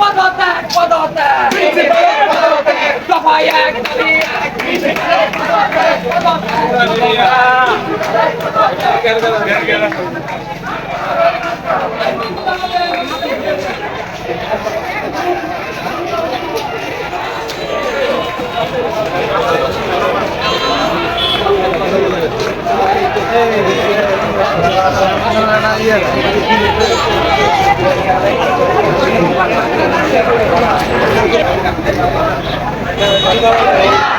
পদত্যাগ পদত্যাগ দফায় এক দাবি এক পদত্যাগ পদত্যাগ Hey, hey, hey. Thank you.